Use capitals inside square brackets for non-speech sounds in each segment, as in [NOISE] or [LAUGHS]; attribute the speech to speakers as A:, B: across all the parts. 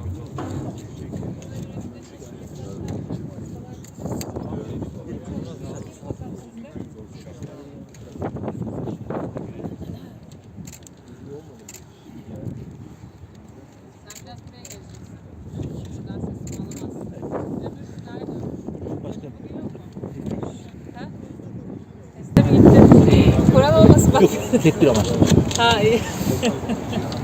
A: Öbür nerede? Bugün yok bak.
B: Tek bir amaç.
A: Ha iyi. [LAUGHS]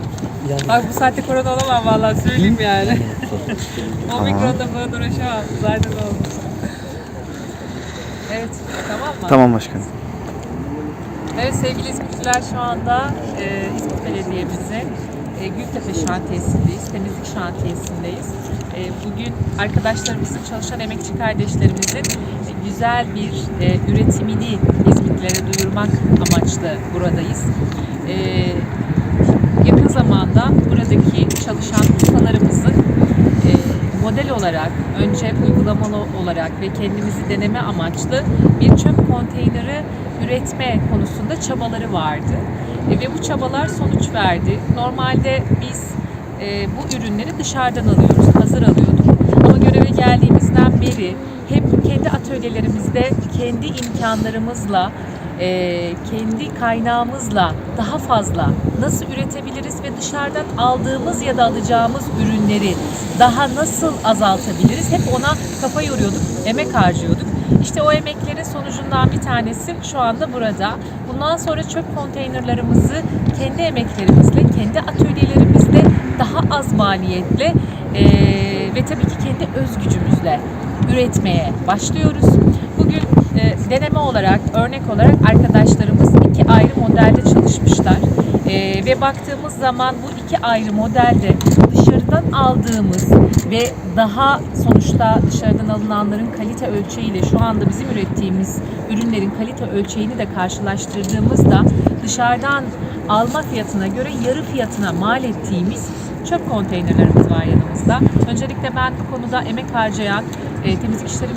B: Yani
A: Bak bu saatte korona olamam vallahi söyleyeyim yani. [LAUGHS] o mikronda falan uğraşamam. Zaten olmuş. Evet, tamam mı?
C: Tamam başkanım.
A: Evet sevgili İzmitliler şu anda e, İzmit Belediye'mizin e, Gültepe şantiyesindeyiz, temizlik şantiyesindeyiz. E, bugün arkadaşlarımızın, çalışan emekçi kardeşlerimizin e, güzel bir e, üretimini İzmitlilere duyurmak amaçlı buradayız. E, yakın zamanda buradaki çalışan ustalarımızın e, model olarak önce uygulamalı olarak ve kendimizi deneme amaçlı bir çöp konteyneri üretme konusunda çabaları vardı. E, ve bu çabalar sonuç verdi. Normalde biz e, bu ürünleri dışarıdan alıyoruz, hazır alıyorduk. Ama göreve geldiğimizden beri hep kendi atölyelerimizde, kendi imkanlarımızla, e, kendi kaynağımızla daha fazla nasıl üretebiliriz ve dışarıdan aldığımız ya da alacağımız ürünleri daha nasıl azaltabiliriz? Hep ona kafa yoruyorduk, emek harcıyorduk. İşte o emeklerin sonucundan bir tanesi şu anda burada. Bundan sonra çöp konteynerlarımızı kendi emeklerimizle, kendi atölyelerimizde daha az maliyetle eee, ve tabii ki kendi öz gücümüzle üretmeye başlıyoruz. E, deneme olarak, örnek olarak arkadaşlarımız iki ayrı modelde çalışmışlar. E, ve baktığımız zaman bu iki ayrı modelde dışarıdan aldığımız ve daha sonuçta dışarıdan alınanların kalite ölçeğiyle şu anda bizim ürettiğimiz ürünlerin kalite ölçeğini de karşılaştırdığımızda dışarıdan alma fiyatına göre yarı fiyatına mal ettiğimiz çöp konteynerlerimiz var yanımızda. Öncelikle ben bu konuda emek harcayan e, Temizlik İşleri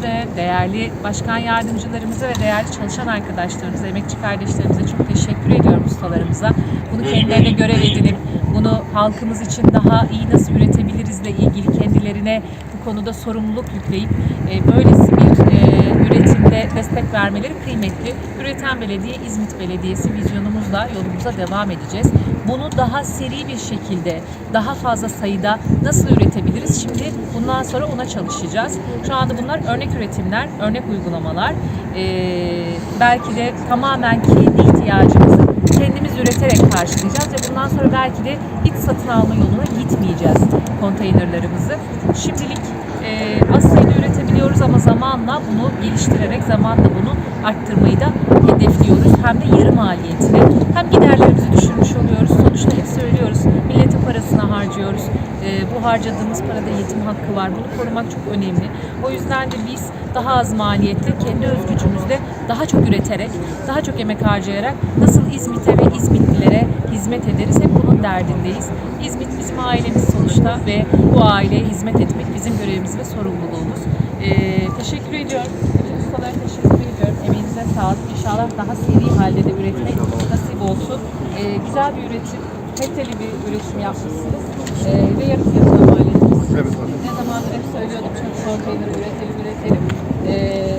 A: Müdürlüğümüze, değerli başkan yardımcılarımıza ve değerli çalışan arkadaşlarımıza, emekçi kardeşlerimize çok teşekkür ediyorum ustalarımıza. Bunu kendilerine görev edinip bunu halkımız için daha iyi nasıl üretebilirizle ilgili kendilerine bu konuda sorumluluk yükleyip e, böylesi bir e, üretimde destek vermeleri kıymetli. Üreten Belediye, İzmit Belediyesi vizyonumuzla yolumuza devam edeceğiz. Bunu daha seri bir şekilde, daha fazla sayıda nasıl üretebiliriz? Şimdi bundan sonra ona çalışacağız. Şu anda bunlar örnek üretimler, örnek uygulamalar. Ee, belki de tamamen kendi ihtiyacımızı kendimiz üreterek karşılayacağız ve bundan sonra belki de hiç satın alma yoluna gitmeyeceğiz konteynerlarımızı. Şimdilik e, az sayıda üretebiliyoruz ama zamanla bunu geliştirerek zamanla bunu arttırmayı da hedefliyoruz. Hem de yarı maliyetine hem giderlerimizi düşürmüş oluyoruz. Sonuçta hep söylüyoruz milletin parasını harcıyoruz. E, bu harcadığımız parada yetim hakkı var. Bunu korumak çok önemli. O yüzden de biz daha az maliyette kendi özgücümüzle daha çok üreterek, daha çok emek harcayarak nasıl İzmit'e ve İzmitlilere hizmet ederiz hep bunun derdindeyiz. İzmit bizim ailemiz sonuçta ve bu aileye hizmet etmek bizim görevimiz ve sorumluluğumuz. Ee, teşekkür ediyorum. Bütün ustalara teşekkür ediyorum. Emeğinize sağlık. İnşallah daha seri halde de üretmek nasip olsun. Ee, güzel bir üretim, kaliteli bir üretim yapmışsınız. Ee, ve yarı fiyatına mal ettiniz.
C: Evet
A: Ne zamandır hep söylüyordum çöp konteyneri üretelim üretelim. Ee,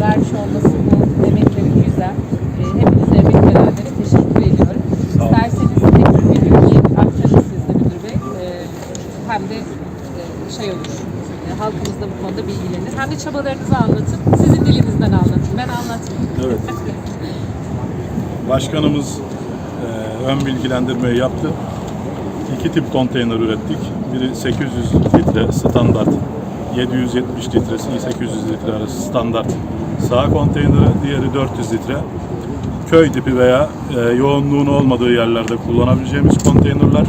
A: vermiş olması bu emeklerin güzel. Ee, hepinize emek verenlere teşekkür ediyorum. İsterseniz tek bir bilgi aktarın siz de müdür bey. Ee, hem de e, şey olur. e, halkımız da bu konuda bilgilenir. Hem de çabalarınızı anlatın. Sizin dilinizden anlatın. Ben anlatmayayım.
D: Evet. Başkanımız e, ön bilgilendirmeyi yaptı. İki tip konteyner ürettik. Biri 800 litre standart, 770 litresi 800 litre arası standart sağ konteyneri, diğeri 400 litre. Köy tipi veya e, yoğunluğun olmadığı yerlerde kullanabileceğimiz konteynerler.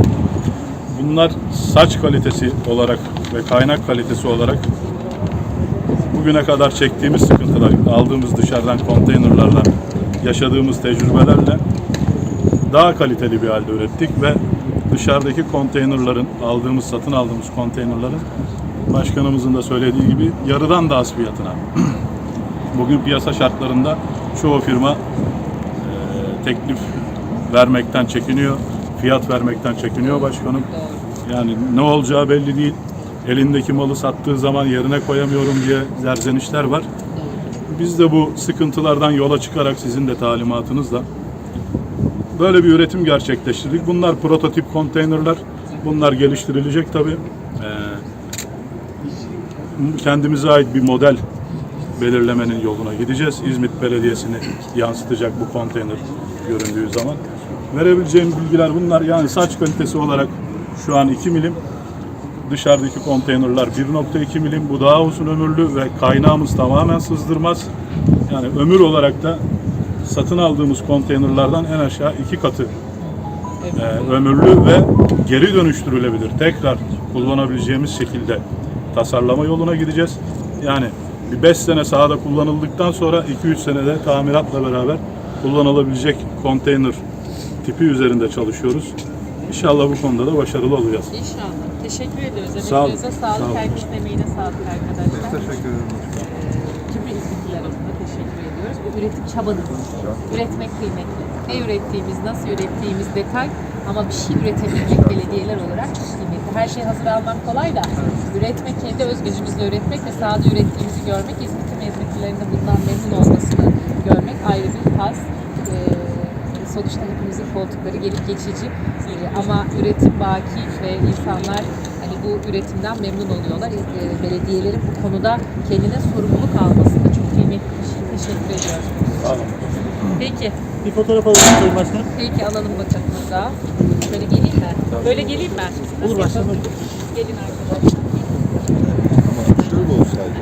D: Bunlar saç kalitesi olarak ve kaynak kalitesi olarak bugüne kadar çektiğimiz sıkıntılar, aldığımız dışarıdan konteynerlarla yaşadığımız tecrübelerle daha kaliteli bir halde ürettik ve dışarıdaki konteynerların, aldığımız, satın aldığımız konteynerların başkanımızın da söylediği gibi yarıdan da az fiyatına. [CLEARS THROAT] Bugün piyasa şartlarında çoğu firma e, teklif vermekten çekiniyor, fiyat vermekten çekiniyor başkanım. Yani ne olacağı belli değil. Elindeki malı sattığı zaman yerine koyamıyorum diye zerzenişler var. Biz de bu sıkıntılardan yola çıkarak sizin de talimatınızla böyle bir üretim gerçekleştirdik. Bunlar prototip konteynerler. Bunlar geliştirilecek tabii. Ee, kendimize ait bir model belirlemenin yoluna gideceğiz. İzmit Belediyesi'ni yansıtacak bu konteyner göründüğü zaman. Verebileceğim bilgiler bunlar. Yani saç kalitesi olarak şu an 2 milim. Dışarıdaki konteynerler 1.2 milim. Bu daha uzun ömürlü ve kaynağımız tamamen sızdırmaz. Yani ömür olarak da satın aldığımız konteynerlardan en aşağı iki katı e, ömürlü ve geri dönüştürülebilir. Tekrar kullanabileceğimiz şekilde tasarlama yoluna gideceğiz. Yani bir 5 sene sahada kullanıldıktan sonra 2-3 senede tamiratla beraber kullanılabilecek konteyner tipi üzerinde çalışıyoruz. İnşallah bu konuda da başarılı olacağız.
A: İnşallah. Teşekkür ediyoruz.
D: Sağ olun.
A: Emeklerinize sağlık.
D: Sağ olun.
A: Herkesin emeğine sağlık arkadaşlar.
C: Teşekkür ederim.
A: Tüm İzmitliler adına teşekkür ediyoruz. Bu üretim çabanız. Üretmek kıymetli. Ne ürettiğimiz, nasıl ürettiğimiz detay ama bir şey üretebilmek belediyeler olarak kıymetli. Her şeyi hazır almak kolay da üretmek, kendi öz gücümüzle üretmek ve sahada ürettiğimizi görmek, İzmit'in İzmitlilerin de bundan memnun olmasını görmek ayrı bir haz. Ee, sonuçta hepimizin koltukları gelip geçici ee, ama üretim baki ve insanlar hani bu üretimden memnun oluyorlar. Ee, belediyelerin bu konuda kendine sorumluluk alması da çok kıymetli bir şey. Teşekkür ediyorum. Tamam. Peki.
B: Bir fotoğraf alalım Sayın Başkanım.
A: Peki alalım bakalım burada. Böyle geleyim mi? Tabii. Böyle geleyim mi?
B: Olur başkanım.
A: Gelin arkadaşlar. Ama şöyle olsaydı.